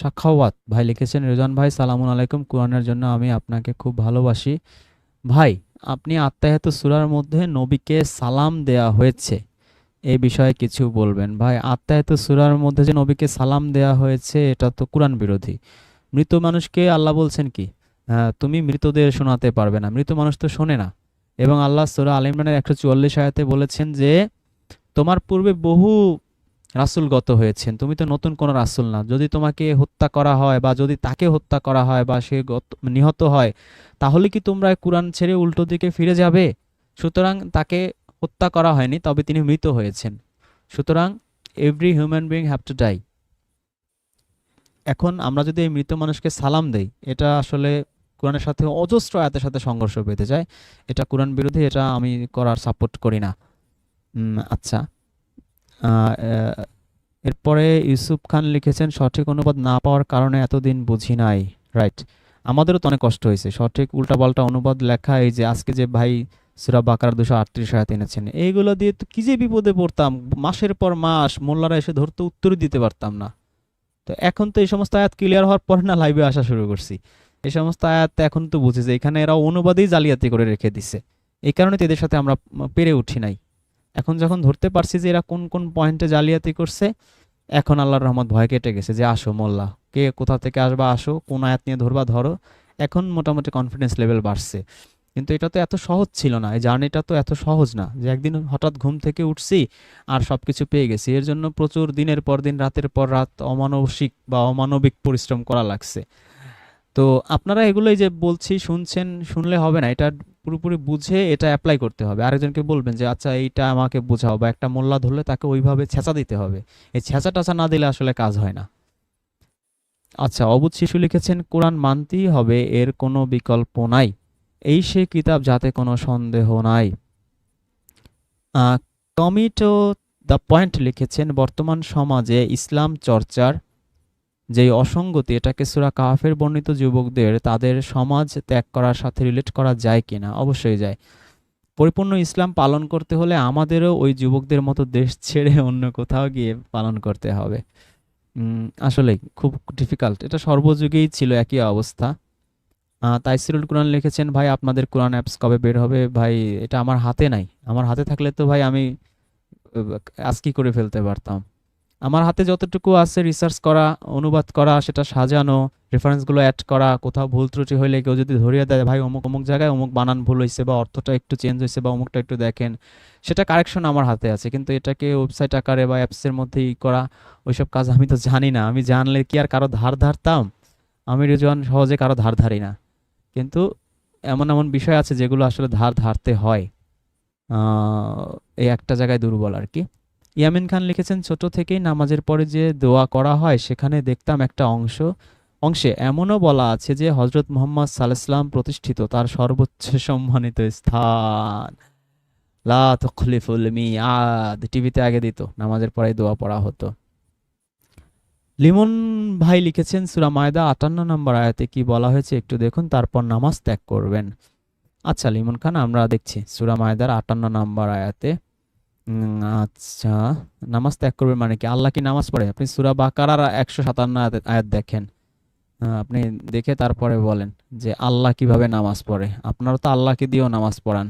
সাখাওয়াত। ভাই লিখেছেন রেজান ভাই, সালামুন আলাইকুম। কোরআনের জন্য আমি আপনাকে খুব ভালোবাসি। ভাই, আপনি আত্মায়াত সূরার মধ্যে নবীকে সালাম দেয়া হয়েছে। এই বিষয়ে কিছু বলবেন। ভাই, আত্মায়াত সূরার মধ্যে যে নবীকে সালাম দেয়া হয়েছে, এটা তো কোরআন বিরোধী। মৃত মানুষকে আল্লাহ বলছেন কি? তুমি মৃতদের শোনাতে পারবে না। মৃত মানুষ তো শোনে না। এবং আল্লাহ সূরা আল ইমরানের একশো চুয়াল্লিশ আয়াতে বলেছেন যে, তোমার পূর্বে বহু রাসূল গত হয়েছেন। তুমি তো নতুন কোনো রাসূল না। যদি তোমাকে হত্যা করা হয় বা যদি তাকে হত্যা করা হয় বা সে নিহত হয়, তাহলে কি তোমরা কোরআন ছেড়ে উল্টো দিকে ফিরে যাবে? সুতরাং তাকে হত্যা করা হয়নি, তবে তিনি মৃত হয়েছেন। সুতরাং every human being have to die এখন আমরা যদি এই মৃত মানুষকে সালাম দেই, এটা আসলে কোরআনের সাথে অজস্র আয়াতের সাথে সংঘর্ষ পেতে যায় এটা কোরআন বিরোধী, এটা আমি করার সাপোর্ট করি না। আচ্ছা। এরপরে ইউসুফ খান লিখেছেন, সঠিক অনুবাদ না পাওয়ার কারণে এতদিন বুঝি নাই। রাইট আমাদেরও তো অনেক কষ্ট হয়েছে। সঠিক উল্টাপাল্টা অনুবাদ লেখা, এই যে আজকে যে ভাই সুরা বাকার দুশো আটত্রিশ আয়াত এনেছেন, এইগুলো দিয়ে তো কি যে বিপদে পড়তাম। মাসের পর মাস মোল্লারা এসে ধরতে উত্তর দিতে পারতাম না। তো এখন তো এই সমস্ত আয়াত ক্লিয়ার হওয়ার পর না লাইভে আসা শুরু করছি। এই সমস্ত আয়াত এখন তো বুঝি যে এখানে এরা অনুবাদেই জালিয়াতি করে রেখে দিছে। এই কারণে তো এদের সাথে আমরা পেরে উঠি নাই। এখন যখন ধরতে পারছি যে এরা কোন কোন পয়েন্টে জালিয়াতি করছে, এখন আল্লাহর রহমত ভয় কেটে গেছে যে আসো মোল্লা, কে কোথা থেকে আসবা আসো, কোন আয়াত নিয়ে ধরবা ধরো। এখন মোটামুটি কনফিডেন্স লেভেল বাড়ছে। কিন্তু এটা তো এত সহজ ছিল না, এই জার্নিটা তো এত সহজ না যে একদিন হঠাৎ ঘুম থেকে উঠছি আর সব কিছু পেয়ে গেছি। এর জন্য প্রচুর দিনের পর দিন, রাতের পর রাত অমানসিক বা অমানবিক পরিশ্রম করা লাগছে। তো আপনারা এগুলোই যে বলছি, শুনছেন, শুনলে হবে না, এটা পুরোপুরি বুঝে এটা অ্যাপ্লাই করতে হবে। আরেকজনকে বলবেন যে আচ্ছা এইটা আমাকে বোঝাও বা একটা মোল্লা ধরলে তাকে ওইভাবে ছেঁচা দিতে হবে। এই ছেঁচা টাচা না দিলে আসলে কাজ হয় না। আচ্ছা অবুধ শিশু লিখেছেন, কোরআন মানতেই হবে, এর কোনো বিকল্প নাই। এই সে কিতাব যাতে কোনো সন্দেহ নাই। টমিটো দ্য পয়েন্ট লিখেছেন, বর্তমান সমাজে ইসলাম চর্চার যে অসঙ্গতি এটাকে সুরা কাহাফের বর্ণিত যুবকদের তাদের সমাজ ত্যাগ করার সাথে রিলেট করা যায় কি না অবশ্যই যায়। পরিপূর্ণ ইসলাম পালন করতে হলে আমাদেরও ওই যুবকদের মতো দেশ ছেড়ে অন্য কোথাও গিয়ে পালন করতে হবে। আসলে খুব ডিফিকাল্ট এটা সর্বযুগেই ছিল একই অবস্থা। তাইসিরুল কোরআন লিখেছেন, ভাই, আপনাদের কোরআন অ্যাপস কবে বের হবে? ভাই, এটা আমার হাতে নাই। আমার হাতে থাকলে তো ভাই আমি আজকে করে ফেলতে পারতাম। আমার হাতে যতটুকু আছে রিসার্চ করা, অনুবাদ করা, সেটা সাজানো রেফারেন্সগুলো অ্যাড করা, কোথাও ভুল ত্রুটি হইলে কেউ যদি ধরিয়ে দেয়, ভাই, অমুক অমুক জায়গায় অমুক বানান ভুল হয়েছে বা অর্থটা একটু চেঞ্জ হয়েছে বা অমুকটা একটু দেখেন। সেটা কারেকশন আমার হাতে আছে, কিন্তু এটাকে ওয়েবসাইট আকারে বা অ্যাপসের মধ্যে ই করা, ওইসব কাজ আমি তো জানি না। আমি জানলে কি আর কারও ধার ধারতাম? আমি রিজওয়ান সহজে কারও ধার ধারি না। কিন্তু এমন এমন বিষয় আছে যেগুলো আসলে ধার ধারতে হয়। এই একটা জায়গায় দুর্বল আর কি। ইয়ামিন খান লিখেছেন, ছোট থেকেই নামাজের পরে যে দোয়া করা হয়, সেখানে দেখতাম একটা অংশ, অংশে এমনও বলা আছে যে হজরত মোহাম্মদ সাল্লাল্লাহু প্রতিষ্ঠিত, তার সর্বোচ্চ সম্মানিত স্থান। লা মিয়াদ। টিভিতে আগে দিত, নামাজের পরে দোয়া পড়া হতো। লিমন ভাই লিখেছেন, সুরা মায়দা আটান্ন নম্বর আয়াতে কি বলা হয়েছে, একটু দেখুন, তারপর নামাজ ত্যাগ করবেন। আচ্ছা লিমন খান, আমরা দেখছি, সুরা মায়দার আটান্ন নম্বর আয়াতে। আচ্ছা। নামাজ ত্যাগ করবেন মানে কি? আল্লাহ কি নামাজ পড়ে? আপনি সূরা বাকারার একশো সাতান্ন আয়াত দেখেন। আপনি দেখে তারপরে বলেন যে আল্লাহ কীভাবে নামাজ পড়ে? আপনারা তো আল্লাহকে দিয়েও নামাজ পড়ান।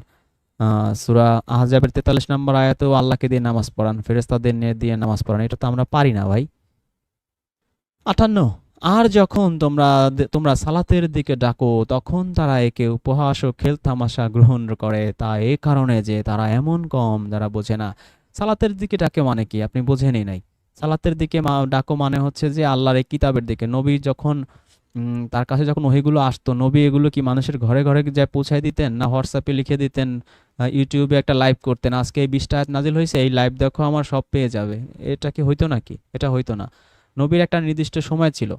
সুরা সূরা আহজাবের তেতাল্লিশ নম্বর আয়াতেও আল্লাহকে দিয়ে নামাজ পড়ান। ফেরেস্তাদের নিয়ে দিয়ে নামাজ পড়ান। এটা তো আমরা পারি না ভাই। আটান্ন। আর যখন তোমরা তোমরা সালাতের দিকে ডাকো, তখন তারা একে উপহাস ও খেল তামাশা গ্রহণ করে। তা এ কারণে যে তারা এমন কম, যারা বোঝে না। সালাতের দিকে ডাকে মানে কি? আপনি বোঝেনই নাই। সালাতের দিকে ডাকো মানে হচ্ছে যে আল্লাহর এই কিতাবের দিকে। নবী যখন তার কাছে যখন ওহিগুলো আসতো, নবী এগুলো কি মানুষের ঘরে ঘরে যায় পৌঁছায় দিতেন না হোয়াটসঅ্যাপে লিখে দিতেন ইউটিউবে একটা লাইভ করতেন? আজকে এই বিশটা নাজিল হয়েছে, এই লাইভ দেখো, আমার সব পেয়ে যাবে। এটা কি হইতো নাকি? এটা হইতো না। নবীর একটা নির্দিষ্ট সময় ছিল।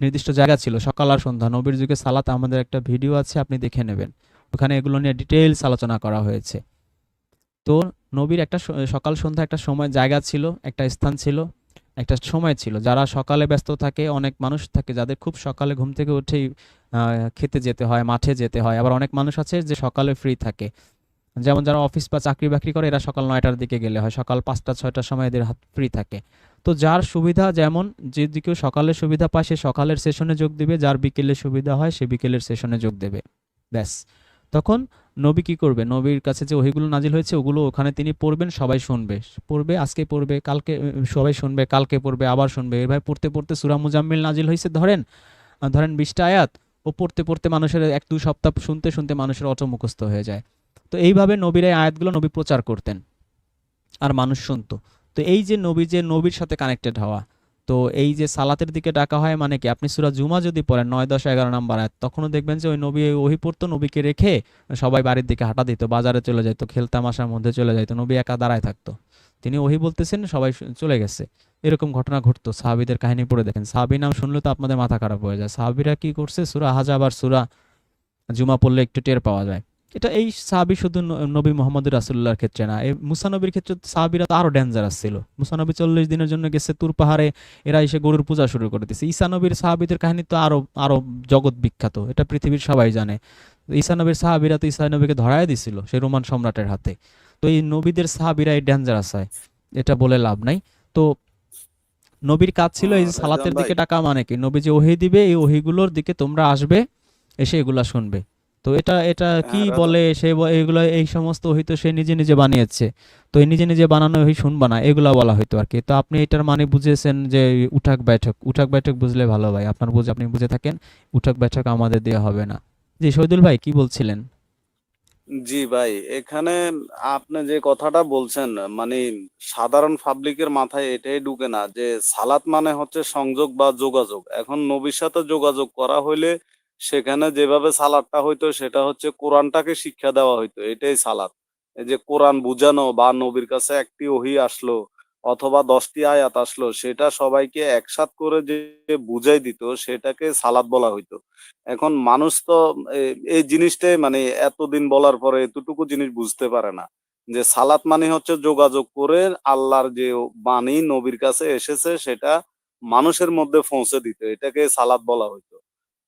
নির্দিষ্ট জায়গা ছিল, সকাল আর সন্ধ্যা। নবীর যুগে সালাত আমাদের একটা ভিডিও আছে, আপনি দেখে নেবেন। ওখানে এগুলো নিয়ে ডিটেইলস আলোচনা করা হয়েছে। তো নবীর একটা সকাল সন্ধ্যা একটা সময়, জায়গা ছিল, একটা স্থান ছিল, একটা সময় ছিল। যারা সকালে ব্যস্ত থাকে, অনেক মানুষ থাকে, যাদের খুব সকালে ঘুম থেকে উঠেই খেতে যেতে হয়, মাঠে যেতে হয়। আবার অনেক মানুষ আছে যে সকালে ফ্রি থাকে। যেমন যারা অফিস বা চাকরি বাকরি করে, এরা সকাল নয়টার দিকে গেলে হয়। সকাল পাঁচটা, ছয়টার সময় এদের হাত ফ্রি থাকে। তো যার সুবিধা যেমন যে দিকেও সকালের সুবিধা পায়, সে সকালের সেশনে যোগ দেবে। যার বিকেলের সুবিধা হয়, সে বিকেলের সেশনে যোগ দেবে। ব্যাস। তখন নবী কি করবে? নবীর কাছে যে ওহিগুলো নাজিল হয়েছে, ওগুলো ওখানে তিনি পড়বেন, সবাই শুনবে। পড়বে, আজকে পড়বে, কালকে, সবাই শুনবে, কালকে পড়বে, আবার শুনবে। এভাবে পড়তে পড়তে সুরা মুজাম্মিল নাজিল হয়েছে। ধরেন ধরেন বিশটা আয়াত, ও পড়তে পড়তে মানুষের এক দু সপ্তাহ শুনতে শুনতে মানুষের অটো মুখস্থ হয়ে যায়। তো এইভাবে নবীর এই আয়াতগুলো নবী প্রচার করতেন। আর মানুষ শুনতো। তো এই যে নবী, যে নবীর সাথে কানেক্টেড হওয়া, তো এই যে সালাতের দিকে ডাকা হয় মানে কি? আপনি সুরা জুমা যদি পড়েন, নয়, দশ, এগারো নাম্বার আয়াত, তখনও দেখবেন যে ওই নবী ওহি পড়তো নবীকে রেখে সবাই বাড়ির দিকে হাঁটা দিত, বাজারে চলে যেত খেলতামাশার মধ্যে চলে যেত নবী একা দাঁড়ায় থাকতো। তিনি ওহি বলতেছেন, সবাই চলে গেছে। এরকম ঘটনা ঘটতো। সাহাবিদের কাহিনী পড়ে দেখেন। সাহাবি নাম শুনলে তো আপনাদের মাথা খারাপ হয়ে যায়। সাহাবিরা কি করছে? সুরা হাজাব আর সুরা জুমা পড়লে একটু টের পাওয়া যায়। এটা এই সাহাবি শুধু নবী মোহাম্মদ রাসুল্লাহর ক্ষেত্রে না। এই মুসানবীর ক্ষেত্রে সাহাবিরা তো আরও ডেঞ্জারাস ছিল। মুসানবী চল্লিশ দিনের জন্য গেছে তুর পাহাড়ে এরা এসে গরুর পূজা শুরু করে দিয়েছে ঈসা নবীর সাহাবিদের কাহিনী তো আরও আরও জগৎ বিখ্যাত এটা পৃথিবীর সবাই জানে। ঈসা নবীর সাহাবিরা তো ঈসা নবীকে ধরায় দিছিল সেই রোমান সম্রাটের হাতে। তো এই নবীদের সাহাবিরা এই ডেঞ্জারাস হয় এটা বলে লাভ নাই। তো নবীর কাজ ছিল এই সালাতের দিকে টাকা মানে কি? নবী যে ওহি দিবে এই ওহিগুলোর দিকে তোমরা আসবে এসে এগুলা শুনবে। তো এটা এটা কি হ্যাঁ, বলে সে এগুলো এই সমস্ত হয়তো সে নিজে নিজে বানিয়েছে। তো এই নিজে নিজে বানানো ওহি শুনবা না এগুলা বলা হয়তো আর কি তো আপনি এটার মানে বুঝেছেন যে উঠাক বৈঠক উঠাক বৈঠক বুঝলে ভালো ভাই আপনার বুঝে আপনি বুঝে থাকেন উঠাক বৈঠক আমাদের দেওয়া হবে না। জি শহীদুল ভাই কি বলছিলেন? জি ভাই এখানে আপনি যে কথাটা বলছেন মানে সাধারণ পাবলিকের মাথায় এটাই ঢুকে না যে সালাত মানে হচ্ছে সংযোগ বা যোগাযোগ। এখন নবীর সাথে যোগাযোগ করা হইলে সেখানে যেভাবে সালাদটা হইতো, সেটা হচ্ছে কোরআনটাকে শিক্ষা দেওয়া হইতো, এটাই সালাদ। এই যে কোরআন বুঝানো বা নবীর কাছে একটি ওহী আসলো অথবা দশটি আয়াত আসলো, সেটা সবাইকে একসাথ করে যে বুঝাই দিত, সেটাকে সালাত বলা হইতো। এখন মানুষ তো এই জিনিসটাই মানে এতদিন বলার পরে এতটুকু জিনিস বুঝতে পারে না। যে সালাত মানে হচ্ছে যোগাযোগ করে আল্লাহর যে বাণী নবীর কাছে এসেছে, সেটা মানুষের মধ্যে পৌঁছে দিত, এটাকে সালাত বলা হইতো।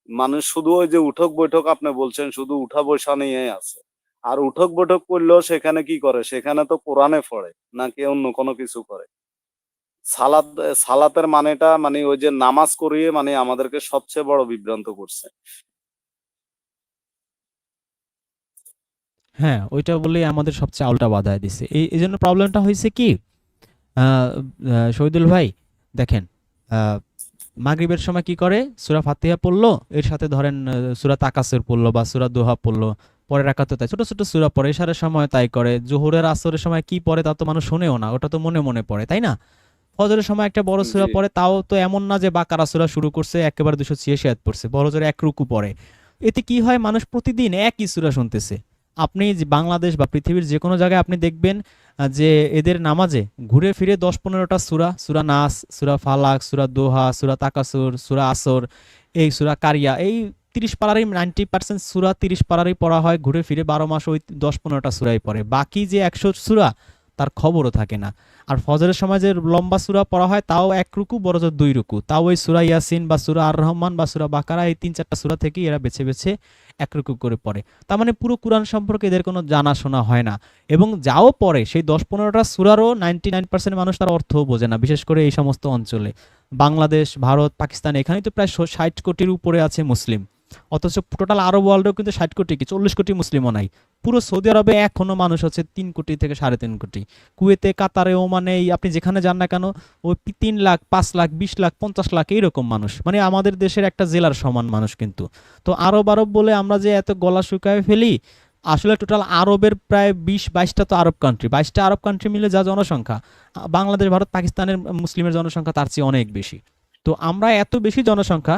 মানুষ শুধু ওই যে উঠক বৈঠক আপনি বলছেন, শুধু উঠা বসা নিয়ে আছে। আর উঠক বৈঠক করলেও সেখানে কি করে? সেখানে তো কোরআনে পড়ে, নাকি অন্য কোনো কিছু করে? সালাত, সালাতের মানেটা মানে ওই যে নামাজ করিয়ে মানে আমাদেরকে সবচেয়ে বড় বিভ্রান্ত করছে। হ্যাঁ ওইটা বলেই আমাদের সবচেয়ে আলটা বাধায় দিছে। এই এই জন্য প্রবলেমটা হয়েছে কি? শহীদুল ভাই, দেখেন মাগরিবের সময় কি করে? সুরা ফাতিহা পড়ল এর সাথে ধরেন সুরা সূরা তাকাসুর পড়ল বা সুরা দোহা পড়ল পরে রাখাতে তাই ছোট ছোট সূরা পরে এশারের সময় তাই করে জোহরের আসরের সময় কি পড়ে তা তো মানুষ শোনেও না ওটা তো মনে মনে পড়ে তাই না? ফজরের সময় একটা বড় সূরা। পড়ে তাও তো এমন না যে বাকারা সূরা শুরু করছে একেবারে দুশো ছিয়াশি আয়াত পড়ছে বড় জোরে এক রুকু পড়ে। এতে কি হয়? মানুষ প্রতিদিন একই সূরা শুনতেছে। আপনি বাংলাদেশ বা পৃথিবীর যে কোনো জায়গায় আপনি দেখবেন যে এদের নামাজে ঘুরে ফিরে দশ পনেরোটা সুরা সুরা নাস, সুরা ফালাক, সুরা দোহা, সুরা তাকাসুর, সুরা আসর, এই সুরা কারিয়া, এই তিরিশ পাড়ারই নাইনটি পার্সেন্ট সুরা তিরিশ পাড়ারই পড়া হয়, ঘুরে ফিরে বারো মাস ওই দশ পনেরোটা সুরাই পড়ে। বাকি যে একশো সুরা তার খবরও থাকে না। আর ফজরের সময় যে লম্বা সুরা পড়া হয়, তাও এক রুকু বড় দুই রুকু। তাও ওই সুরা ইয়াসিন বা সুরা আর রহমান বা সুরা বাকারা, এই তিন চারটা সুরা থেকেই এরা বেছে বেছে এক রুকু করে পড়ে। তার মানে পুরো কোরআন সম্পর্কে এদের কোনো জানাশোনা হয় না। এবং যাও পড়ে, সেই দশ পনেরোটা সুরারও নাইনটি নাইন পার্সেন্ট মানুষ তার অর্থও বোঝে না, বিশেষ করে এই সমস্ত অঞ্চলে। বাংলাদেশ, ভারত, পাকিস্তান, এখানেই তো প্রায় ষাট কোটির উপরে আছে মুসলিম। অথচ টোটাল আরব ওয়ার্ল্ডেও কিন্তু ষাট কোটি কি চল্লিশ কোটি মুসলিমও নাই। পুরো সৌদি আরবে এখনও মানুষ হচ্ছে তিন কোটি থেকে সাড়ে তিন কোটি। কুয়েতে, কাতারে, ওমানে, এই আপনি যেখানে যান না কেন, ওই তিন লাখ, পাঁচ লাখ, বিশ লাখ, পঞ্চাশ লাখ এইরকম মানুষ। মানে আমাদের দেশের একটা জেলার সমান মানুষ কিন্তু। তো আরব আরব বলে আমরা যে এত গলা শুকায় ফেলি, আসলে টোটাল আরবের প্রায় বিশ, বাইশটা তো আরব কান্ট্রি বাইশটা আরব কান্ট্রি মিলে যা জনসংখ্যা, বাংলাদেশ, ভারত, পাকিস্তানের মুসলিমের জনসংখ্যা তার চেয়ে অনেক বেশি। তো আমরা এত বেশি জনসংখ্যা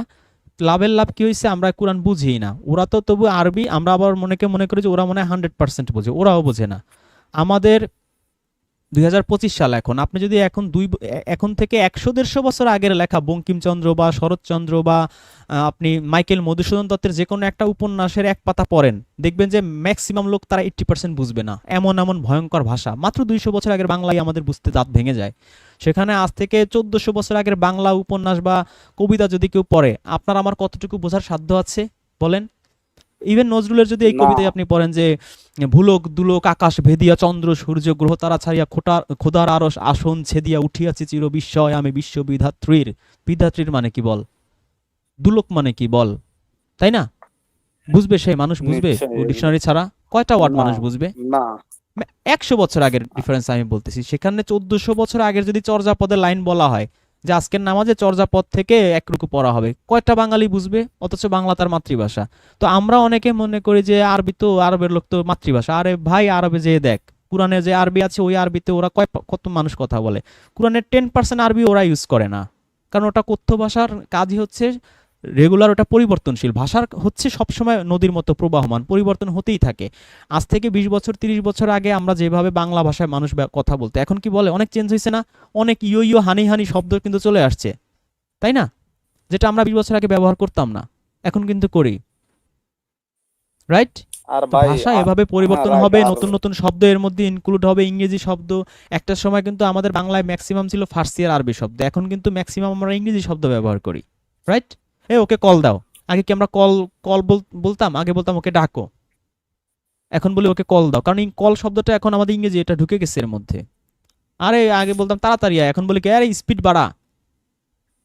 লাভের লাভ কি হয়েছে আমরা কোরআন বুঝিই না। ওরা তো তবু আরবি, আমরা আবার মনেকে মনে করি যে ওরা মনে হয় হান্ড্রেড পার্সেন্ট বোঝে, ওরাও বোঝে না। আমাদের দু হাজার পঁচিশ সাল এখন, আপনি যদি এখন দুই, এখন থেকে একশো, দেড়শো বছর আগের লেখা বঙ্কিমচন্দ্র বা শরৎচন্দ্র বা আপনি মাইকেল মধুসূদন দত্তের যে কোনো একটা উপন্যাসের এক পাতা পড়েন, দেখবেন যে ম্যাক্সিমাম লোক তারা এইট্টি পার্সেন্ট বুঝবে না। এমন এমন ভয়ঙ্কর ভাষা। মাত্র দুইশো বছর আগের বাংলায় আমাদের বুঝতে দাঁত ভেঙে যায়। সেখানে আজ থেকে চোদ্দশো বছর আগের বাংলা উপন্যাস বা কবিতা যদি কেউ পড়ে আপনার আমার কতটুকু বোঝার সাধ্য আছে? বলেন। ইভেন নজরুলের যদি এই কবিতায় আপনি পড়েন যে ভুলক দুলক আকাশ ভেদিয়া চন্দ্র সূর্য গ্রহ তারা ছাড়িয়া খোটার খোদার আরস আসন ছেদিয়া উঠিয়াছি চির বিস্ময় আমি বিশ্ব বিধাত্রীর বিধাত্রীর মানে কি বল? দুলক মানে কি বল? তাই না? বুঝবে সে মানুষ বুঝবে? ডিকশনারি ছাড়া কয়টা ওয়ার্ড মানুষ বুঝবে? না। একশো বছর আগের ডিফারেন্স আমি বলতেছি। সেখানে চোদ্দশো বছর আগের যদি চর্যাপদের লাইন বলা হয় যে আজকের নামাজে চর্যাপদ থেকে এক রুকু পড়া হবে কয়টা বাঙালি বুঝবে? অথচ বাংলা তার মাতৃভাষা। তো আমরা অনেকে মনে করি যে আরবি তো আরবের লোক তো মাতৃভাষা। আরে ভাই আরবে যেয়ে দেখ। কোরআনে যে আরবি আছে ওই আরবিতে ওরা কয় কত মানুষ কথা বলে। কোরআনের টেন পার্সেন্ট আরবি ওরা ইউজ করে না। কারণ ওটা কথ্য ভাষার কাজই হচ্ছে রেগুলার ওটা পরিবর্তনশীল। ভাষার হচ্ছে সবসময় নদীর মতো প্রবাহমান পরিবর্তন হতেই থাকে। আজ থেকে বিশ বছর তিরিশ বছর আগে আমরা যেভাবে বাংলা ভাষায় মানুষ কথা বলতো এখন কি বলে? অনেক চেঞ্জ হয়েছে না? অনেক ইয়ো ইয়ো হানি হানি শব্দ কিন্তু চলে আসছে। তাই না? যেটা আমরা বিশ বছর আগে ব্যবহার করতাম না এখন কিন্তু করি। রাইট ভাষা এভাবে পরিবর্তন হ্যাঁ, হবে নতুন নতুন শব্দ এর মধ্যে ইনক্লুড হবে ইংরেজি শব্দ। একটা সময় কিন্তু আমাদের বাংলায় ম্যাক্সিমাম ছিল ফার্সি আর আরবি শব্দ এখন কিন্তু ম্যাক্সিমাম আমরা ইংরেজি শব্দ ব্যবহার করি। রাইট এ ওকে কল দাও। আগে কি আমরা কল কল বলতাম? আগে বলতাম ওকে ডাকো। এখন বলি ওকে কল দাও। কারণ কল শব্দটা এখন আমাদের ইংরেজি এটা ঢুকে গেছে এর মধ্যে। আরে, আগে বলতাম তাড়াতাড়ি এখন বলি কি, আরে স্পিড বাড়া।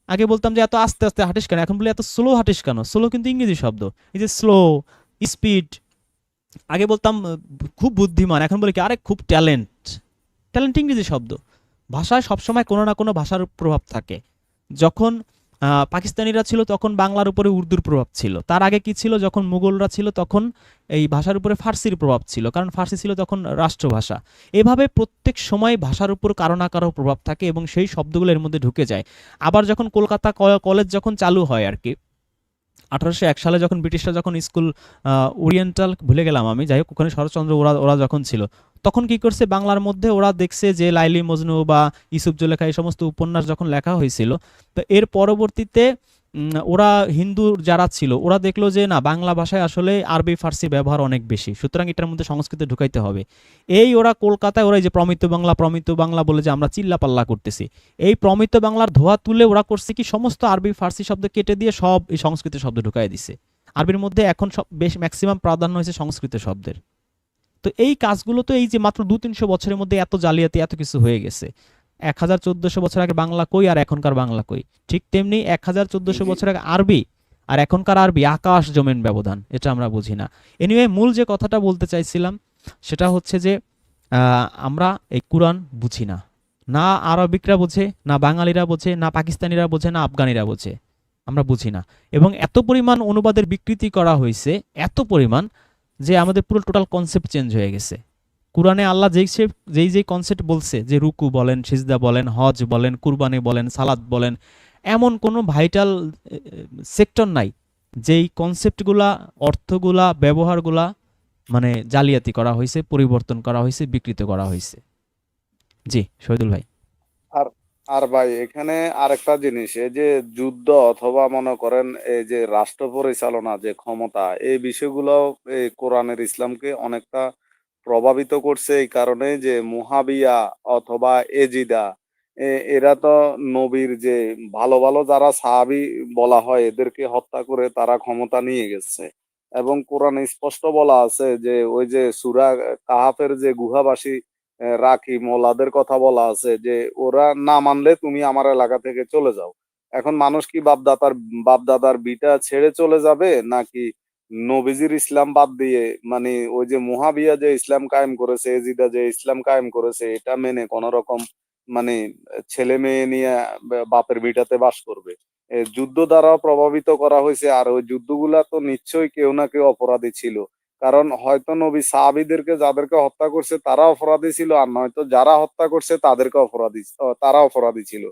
আগে বলতাম যে এত আস্তে আস্তে হাঁটিস কেন? এখন বলি এত স্লো হাঁটিস কেন? স্লো কিন্তু ইংরেজি শব্দ। এই যে স্লো স্পিড আগে বলতাম খুব বুদ্ধিমান। এখন বলি কি, আরে, খুব ট্যালেন্ট ট্যালেন্ট ইংরেজি শব্দ। ভাষায় সবসময় কোনো না কোনো ভাষার প্রভাব থাকে। যখন পাকিস্তানিরা ছিল তখন বাংলার উপরে উর্দুর প্রভাব ছিল। তার আগে কি ছিল? যখন মুঘলরা ছিল তখন এই ভাষার উপরে ফার্সির প্রভাব ছিল, কারণ ফার্সি ছিল তখন রাষ্ট্রভাষা। এভাবে প্রত্যেক সময় ভাষার উপর কারও না কারও প্রভাব থাকে এবং সেই শব্দগুলো এর মধ্যে ঢুকে যায়। আবার যখন কলকাতা কলেজ যখন চালু হয় আর কি, আঠারোশো এক সালে যখন ব্রিটিশরা যখন স্কুল ওরিয়েন্টাল ভুলে গেলাম আমি, যাই হোক, ওখানে শরৎচন্দ্র ওরা ওরা যখন ছিল তখন কি করছে? বাংলার মধ্যে ওরা দেখছে যে লাইলি মজনু বা ইসুফ জুলেখা এই সমস্ত উপন্যাস যখন লেখা হয়েছিল, তো এর পরবর্তীতে ওরা হিন্দু যারা ছিল, ওরা দেখল যে না, বাংলা ভাষায় আসলে আরবি, ফার্সি ব্যবহার অনেক বেশি। সুতরাং এটার মধ্যে সংস্কৃত ঢুকাইতে হবে। এই ওরা কলকাতায়, ওরা যে প্রমিত বাংলা প্রমিত বাংলা বলে যে আমরা চিল্লা পাল্লা করতেছি, এই প্রমিত বাংলার ধোয়া তুলে ওরা করছে কি, সমস্ত আরবি, ফার্সি শব্দ কেটে দিয়ে সব এই সংস্কৃত শব্দ ঢুকাই দিছে। আরবির মধ্যে এখন সব বেশ ম্যাক্সিমাম প্রাধান্য হয়েছে সংস্কৃত শব্দের। তো এই কাজগুলো তো এই যে মাত্র দু তিনশো বছরের মধ্যে এত জালিয়াতি, এত কিছু হয়ে গেছে। এক হাজার চোদ্দশো বছর আগে বাংলা কই আর এখনকার বাংলা কই? ঠিক তেমনি এক হাজার চোদ্দশো বছর আগে আরবি আর এখনকার আরবি, আকাশ জমিন ব্যবধান, এটা আমরা বুঝি না। এনিওয়ে মূল যে কথাটা বলতে চাইছিলাম সেটা হচ্ছে যে আমরা এই কোরআন বুঝি না। না আরবিকরা বোঝে, না বাঙালিরা বোঝে, না পাকিস্তানিরা বোঝে, না আফগানিরা বোঝে। আমরা বুঝি না। এবং এত পরিমাণ অনুবাদের বিকৃতি করা হয়েছে, এত পরিমাণ যে আমাদের পুরো টোটাল কনসেপ্ট চেঞ্জ হয়ে গেছে। কোরআনে আল্লাহ যেই সে যেই যেই কনসেপ্ট বলছে, যে রুকু বলেন, সিজদা বলেন, হজ বলেন, কুরবানি বলেন সালাদ বলেন, এমন কোনো ভাইটাল সেক্টর নাই, যেই কনসেপ্টগুলা অর্থগুলা, ব্যবহারগুলা মানে জালিয়াতি করা হয়েছে পরিবর্তন করা হয়েছে বিকৃত করা হয়েছে জি, শহীদুল ভাই। আর ভাই, এখানে আরেকটা জিনিস, এই যে যুদ্ধ অথবা মনে করেন এই যে রাষ্ট্র পরিচালনা যে ক্ষমতা, এই বিষয়গুলো এই কোরআনের ইসলামকে অনেকটা প্রভাবিত করছে এই কারণে যে মুহাবিয়া অথবা এজিদা এরা তো নবীর যে ভালো ভালো যারা সাহাবি বলা হয়, এদেরকে হত্যা করে তারা ক্ষমতা নিয়ে গেছে। এবং কোরআনে স্পষ্ট বলা আছে যে ওই যে সুরা কাহাফের যে গুহাবাসী রাকি মোলাদের কথা বলা আছে যে, ওরা না মানলে তুমি আমার এলাকা থেকে চলে যাও। এখন মানুষ কি বাপদাতার বাপদাদার বিটা ছেড়ে চলে যাবে? নাকি নবীজির ইসলাম বাদ দিয়ে মানে ওই যে মুহাবিয়া যে ইসলাম কায়েম করেছে, এজিদা যে ইসলাম কায়েম করেছে, এটা মেনে কোন রকম মানে ছেলে মেয়ে নিয়ে বাপের বিটাতে বাস করবে? যুদ্ধ দ্বারা প্রভাবিত করা হয়েছে। আর ওই যুদ্ধগুলা তো নিশ্চয়ই কেউ না কেউ অপরাধী ছিল। কারণ হয়তো নবী সাহাবিদেরকে যাদেরকে হত্যা করছে তারা অপরাধী ছিল, আর নয়তো যারা হত্যা করছে তাদেরকে অপরাধী তারা অপরাধী ছিল।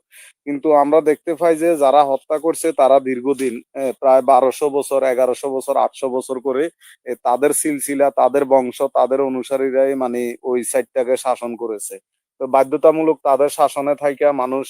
কিন্তু আমরা দেখতে পাই যে যারা হত্যা করছে তারা দীর্ঘদিন প্রায় বারোশো বছর, এগারোশো বছর, আটশো বছর করে তাদের সিলসিলা, তাদের বংশ, তাদের অনুসারীরাই মানে ওই সাইডটাকে শাসন করেছে। তো বাধ্যতামূলক তাদের শাসনে থাইকা মানুষ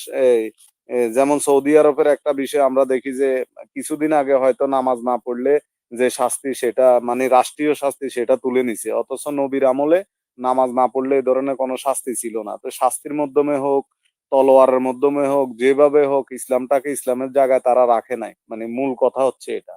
যেমন সৌদি আরবের একটা বিষয় আমরা দেখি যে কিছুদিন আগে হয়তো নামাজ না পড়লে যে শাস্তি সেটা মানে রাষ্ট্রীয় শাস্তি সেটা তুলে নিছে। অথচ নবীর আমলে নামাজ না পড়লে এই ধরনের কোনো শাস্তি ছিল না। তো শাস্তির মাধ্যমে হোক, তলোয়ারের মাধ্যমে হোক, যেভাবে হোক, ইসলামটাকে ইসলামের জায়গায় তারা রাখে নাই। মানে মূল কথা হচ্ছে এটা।